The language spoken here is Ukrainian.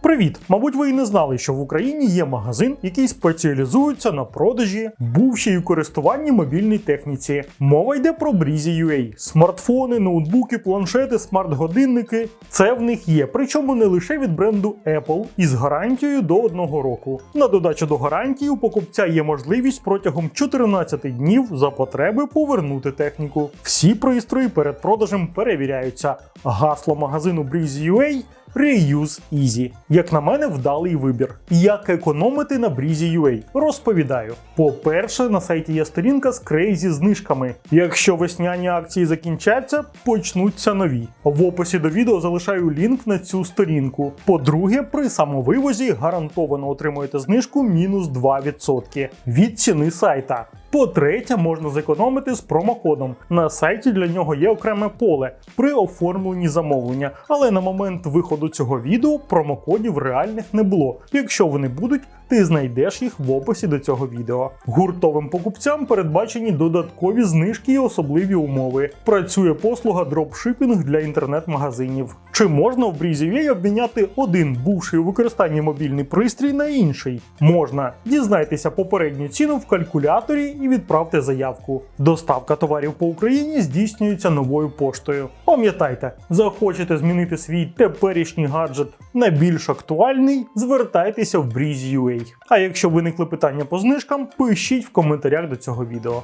Привіт! Мабуть, ви і не знали, що в Україні є магазин, який спеціалізується на продажі, бувшій у користуванні мобільній техніці. Мова йде про Breezy.ua. Смартфони, ноутбуки, планшети, смарт-годинники. Це в них є, причому не лише від бренду Apple із гарантією до одного року. На додачу до гарантії у покупця є можливість протягом 14 днів за потреби повернути техніку. Всі пристрої перед продажем перевіряються. Гасло магазину Breezy.ua Reuse Easy. Як на мене, вдалий вибір. Як економити на Breezy.ua? Розповідаю. По-перше, на сайті є сторінка з крейзі знижками. Якщо весняні акції закінчаться, почнуться нові. В описі до відео залишаю лінк на цю сторінку. По-друге, при самовивозі гарантовано отримуєте знижку мінус 2% від ціни сайта. По-третє, можна зекономити з промокодом. На сайті для нього є окреме поле при оформленні замовлення, але на момент виходу цього відео промокодів реальних не було. Якщо вони будуть, ти знайдеш їх в описі до цього відео. Гуртовим покупцям передбачені додаткові знижки і особливі умови. Працює послуга дропшипінг для інтернет-магазинів. Чи можна в Breezy.ua обміняти один бувший у використанні мобільний пристрій на інший? Можна. Дізнайтеся попередню ціну в калькуляторі і відправте заявку. Доставка товарів по Україні здійснюється новою поштою. Пам'ятайте, захочете змінити свій теперішній гаджет на більш актуальний, звертайтеся в Breezy.ua. А якщо виникли питання по знижкам, пишіть в коментарях до цього відео.